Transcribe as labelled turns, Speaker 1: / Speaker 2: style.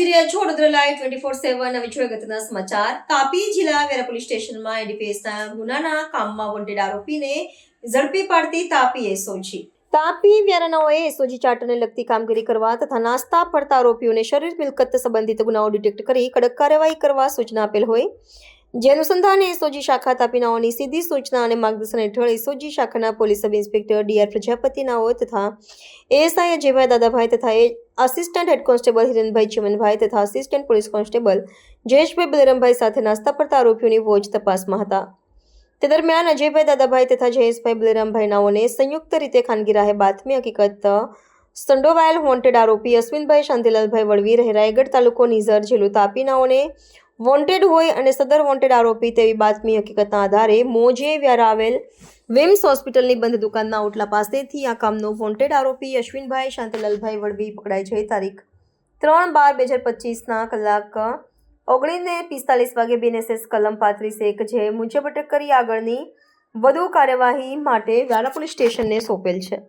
Speaker 1: રહ્યા છો Vadodara live twenty four seven અગત્યના સમાચાર. તાપી જિલ્લા વેરા સ્ટેશનમાં એડીપીએસના ગુનાના કામમાં વોન્ટેડ આરોપીને ઝડપી પાડતી તાપી એસઓજી તાપી વ્યારાનાઓએ એસઓજી ચાર્ટરને લગતી કામગીરી કરવા તથા નાસ્તા પડતા આરોપીઓને શરીર મિલકત સંબંધિત ગુનાઓ ડિટેક્ટ કરી કડક કાર્યવાહી કરવા સૂચના આપેલ હોય. જે અનુસંધાને એસઓજી શાખા તાપીનાઓની સીધી સૂચના અને માર્ગદર્શન હેઠળ એસઓજી શાખાના પોલીસ સબ ઇન્સ્પેક્ટર ડીઆર પ્રજાપતિનાઓ તથા એએસઆઈ અજયભાઈ દાદાભાઈ તથા assistant head constable Hirenbhai Chimanbhai તથા assistant police constable Jayeshbhai Balrambhai સાથે નાસ્તા પડતા આરોપીઓની વોચ તપાસમાં હતા. તે દરમિયાન અજયભાઈ દાદાભાઈ તથા જયેશભાઈ બલરામભાઈ નાઓને સંયુક્ત રીતે ખાનગી રાહે બાતમી હકીકત સંડોવાયેલ વોન્ટેડ આરોપી અશ્વિનભાઈ શાંતિલાલભાઈ વળવી રહે રાયગઢ તાલુકો નિઝર જિલ્લો તાપી નાઓને વોન્ટેડ હોય અને સદર વોન્ટેડ આરોપી તેવી બાતમી હકીકતના આધારે મોજે વ્યારા આવેલ વિમ્સ હોસ્પિટલની બંધ દુકાનના ઓટલા પાસેથી આ કામનો વોન્ટેડ આરોપી અશ્વિનભાઈ શાંતિલાલભાઈ વળવી પકડાય છે. તારીખ ત્રણ બાર બે હજાર પચીસના કલાક ઓગણીસને પિસ્તાલીસ વાગે બીએનએસએસ કલમ પાંત્રીસ એક જે મુજબ અટક કરી આગળની વધુ કાર્યવાહી માટે વ્યારા પોલીસ સ્ટેશનને સોંપેલ છે.